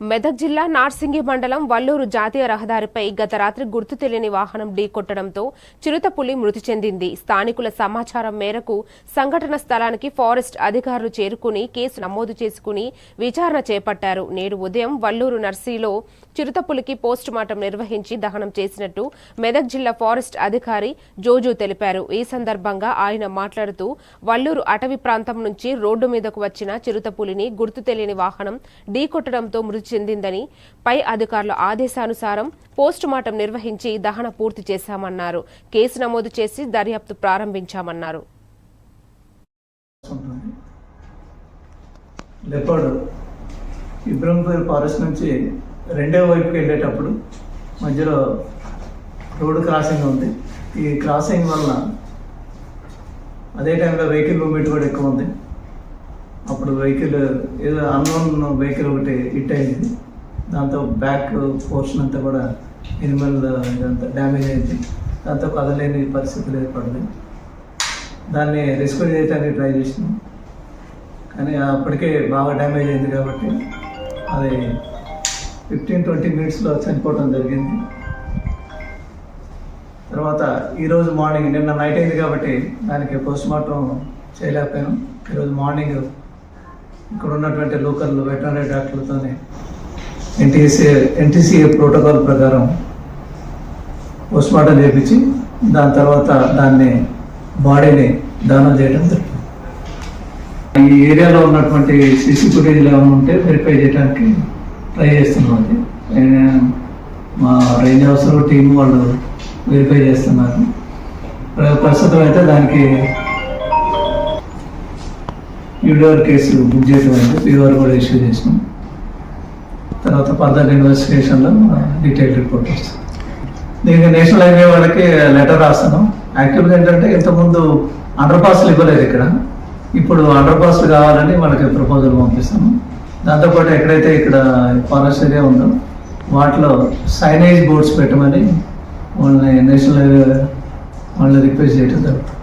మెదక్ జిల్లా నార్సింగి మండలం వల్లూరు జాతీయ రహదారిపై గత రాత్రి గుర్తు తెలియని వాహనం ఢీకొట్టడంతో చిరుతపులి మృతి చెందింది. స్థానికుల సమాచారం మేరకు సంఘటన స్థలానికి ఫారెస్ట్ అధికారులు చేరుకుని కేసు నమోదు చేసుకుని విచారణ చేపట్టారు. నేడు ఉదయం వల్లూరు నర్సీలో చిరుతపులికి పోస్టు మార్టం నిర్వహించి దహనం చేసినట్టు మెదక్ జిల్లా ఫారెస్ట్ అధికారి జోజు తెలిపారు. ఈ సందర్భంగా ఆయన మాట్లాడుతూ వల్లూరు అటవీ ప్రాంతం నుంచి రోడ్డు మీదకు వచ్చిన చిరుతపులిని గుర్తు తెలియని వాహనం ఢీకొట్టడంతో మృతి చెందిందని పై అధికారుల ఆదేశానుసారం పోస్టుమార్టం నిర్వహించి దహన పూర్తి చేశామన్నారు. కేసు నమోదు చేసి దర్యాప్తు ప్రారంభించామన్నారు. ఉంటుంది లెపర్డ్ ఇబ్రహంపూర్ ఫారెస్ట్ నుంచి రెండో వైపుకి వెళ్ళేటప్పుడు మధ్యలో రోడ్డు క్రాసింగ్ ఉంది. ఈ క్రాసింగ్ వల్ల అదే టైంలో వెహికల్ మూమెంట్ కూడా ఎక్కువ ఉంది. అప్పుడు వెహికల్ ఏదో అన్నోన్ వెహికల్ ఒకటి హిట్ అయింది. దాంతో బ్యాక్ పోర్షన్ అంతా కూడా మినిమల్ ఇదంతా డ్యామేజ్ అయింది. దాంతో కదలేని పరిస్థితులు ఏర్పడింది దాన్ని రెస్క్యూ చేయడానికి ట్రై చేసినాం. కానీ అప్పటికే బాగా డ్యామేజ్ అయింది కాబట్టి అది ఫిఫ్టీన్ ట్వంటీ మినిట్స్లో చనిపోవడం జరిగింది. తర్వాత ఈరోజు మార్నింగ్ నిన్న నైట్ అయింది కాబట్టి దానికి పోస్ట్ మార్టం చేయలేకపోయాను ఈరోజు మార్నింగ్ ఇక్కడ ఉన్నటువంటి లోకల్ వెటనరీ డాక్టర్లతోనే ఎన్టీసీ ఎన్టీసీఏ ప్రోటోకాల్ ప్రకారం పోస్ట్మార్టం చేపించి దాని తర్వాత దాన్ని బాడీని దానం చేయడం జరిగింది. ఈ ఏరియాలో ఉన్నటువంటి సిసి ఫుటేజ్లు ఏమైనా ఉంటే వెరిఫై చేయడానికి ట్రై చేస్తున్నాం అది మా రేంజ్ అవసరం టీం వాళ్ళు వెరిఫై చేస్తున్నారు. ప్రస్తుతం అయితే దానికి యూడిఆర్ కేసు బుక్ చేయడం అంటే పీఆర్ కూడా ఇష్యూ చేసినాం. తర్వాత ఫర్దర్ ఇన్వెస్టిగేషన్లో డీటెయిల్ రిపోర్ట్ వస్తుంది. దీనికి నేషనల్ హైవే వాళ్ళకి లెటర్ రాస్తున్నాం. యాక్చువల్గా ఏంటంటే ఇంతకుముందు అండర్ పాస్లు ఇవ్వలేదు ఇక్కడ. ఇప్పుడు అండర్ పాస్లు కావాలని వాళ్ళకి ప్రపోజల్ పంపిస్తాము. దాంతోపాటు ఎక్కడైతే ఇక్కడ ఫారెస్ట్ ఏరియా ఉందో వాటిలో సైనేజ్ బోర్డ్స్ పెట్టమని వాళ్ళని నేషనల్ హైవే వాళ్ళని రిక్వెస్ట్ చేయడం జరుగుతుంది.